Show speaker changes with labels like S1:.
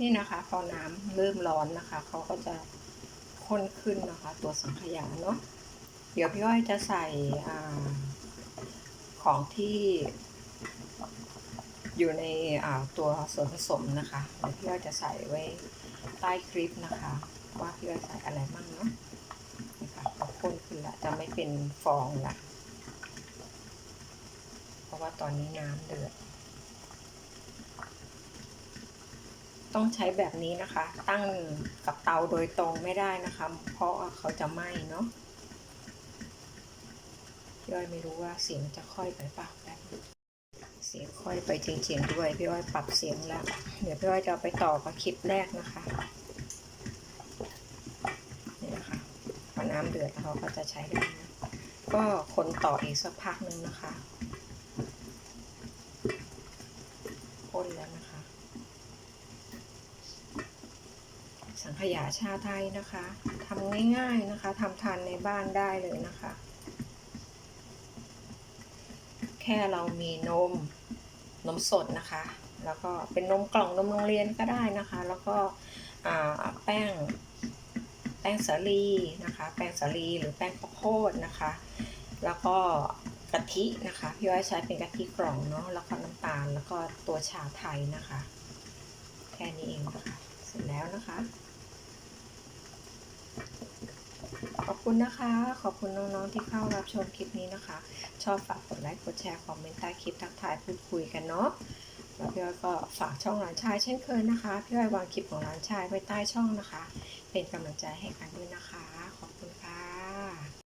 S1: นี่นะคะพอน้ำเริ่มร้อนนะคะเขาก็จะข้นขึ้นนะคะ ตัวสังขยาเนาะเดี๋ยวพี่อ้อยจะใส่ของที่อยู่ในตัวส่วนผสมนะคะเดี๋ยวพี่อ้อยจะใส่ไว้ใต้คลิปนะคะ ว่าพี่อ้อยใส่อะไรบ้างเนาะนี่ค่ะพอข้นขึ้นละจะไม่เป็นฟองละเพราะว่าตอนนี้น้ำเดือด ต้องใช้แบบนี้นะคะ ตั้งกับเตาโดยตรงไม่ได้นะคะ เพราะเขาจะไหม้เนาะพี่อ้อยไม่รู้ว่าเสียงจะค่อยไปเปล่าแบบเสียงค่อยไปจริงๆด้วยพี่อ้อยปรับเสียงแล้ว เดี๋ยวพี่อ้อยจะไปต่อกับคลิปแรกนะคะนี่นะคะพอน้ำเดือดเขาก็จะใช้ได้นะก็คนต่ออีกสักพักหนึ่งนะคะพ่นแล้วนะคะ สังขยาชาไทยนะคะทำง่ายๆนะคะทำทานในบ้านได้เลยนะคะ แค่เรามีนมนมสดนะคะ แล้วก็เป็นนมกล่องนมโรงเรียนก็ได้นะคะ แล้วก็แป้งแป้งสาลีนะคะ แป้งสาลีหรือแป้งข้าวโพดนะคะ แล้วก็กะทินะคะพี่ว่าใช้เป็นกะทิกล่องเนาะแล้วก็น้ำตาลแล้วก็ตัวชาไทยนะคะ แค่นี้เองนะคะเสร็จแล้วนะคะ ขอบ คุณนะคะ ขอบคุณน้องๆที่เข้ารับชมคลิปนี้นะคะ ชอบฝากกดไลค์กดแชร์คอมเมนต์ใต้คลิปทักทายพูดคุยกันเนาะแล้วพี่อ้อยก็ฝากช่องหลานชายเช่นเคยนะคะพี่อ้อยวางคลิปของหลานชายไว้ใต้ช่องนะคะ เป็นกำลังใจให้กันด้วยนะคะ ขอบคุณค่ะ